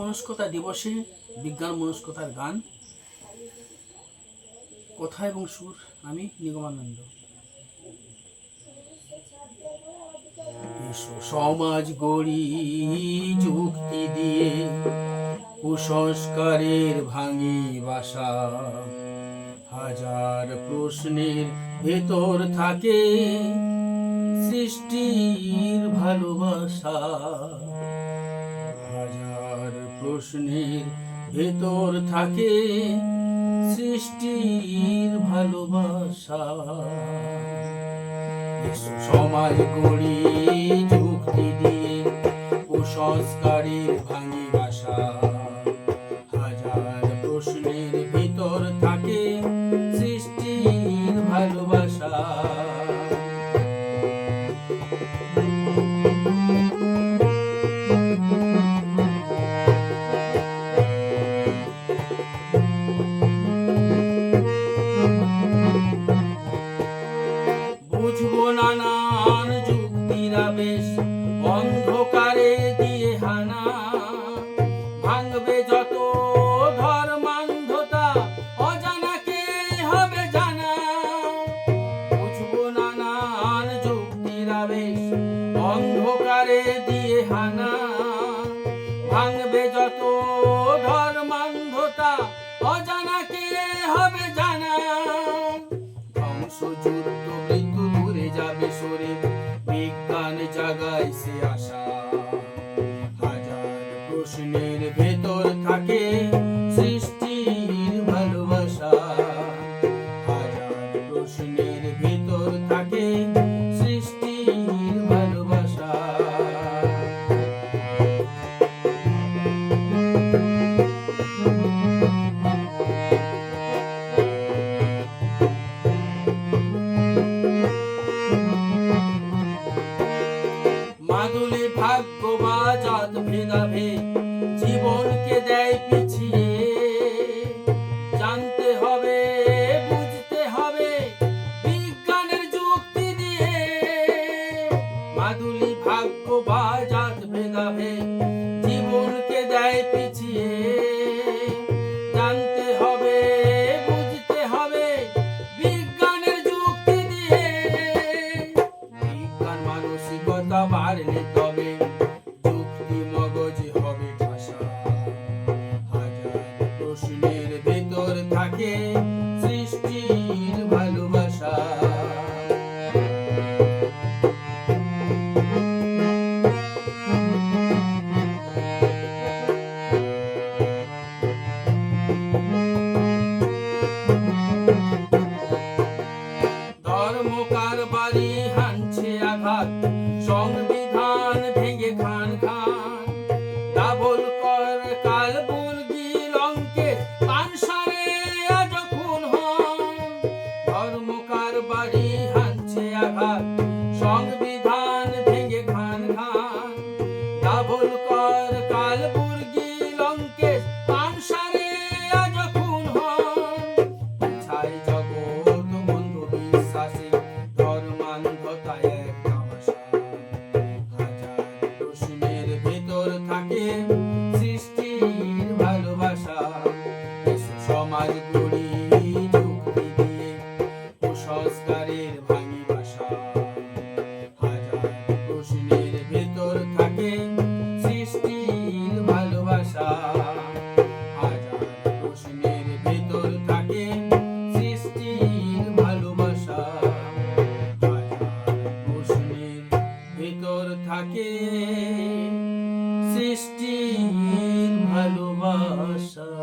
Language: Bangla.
মনস্কতা দিবসে বিজ্ঞান মনস্কতার গান। কথা এবং সুর, আমি নিগমানন্দ। সমাজ গড়ি যুক্তি দিয়ে, কুসংস্কারের ভাঙি বাসা। হাজার প্রশ্নের ভেতর থাকে সৃষ্টির ভালোবাসা। প্রশ্নের ভেতর থাকে সৃষ্টির ভালোবাসা। সময় গড়ি যুক্তি দিয়ে কুসংস্কারের ভাঙি দিয়ে ভেদাভে জীবনকে দেয় পিছিয়ে। জানতে হবে, বুঝতে হবে বিজ্ঞানের যুক্তি দিয়ে। মাদুলি ভাগ্য বা জাত ভেদাভে জীবনকে দেয় পিছিয়ে। সমাজ গড়ি যুক্তি দিয়ে কুসংস্কারের ভাঙি হাজার প্রশ্নের ভেতর থাকে সৃষ্টির ভালোবাসা। থাকে সৃষ্টির ভালোবাসা।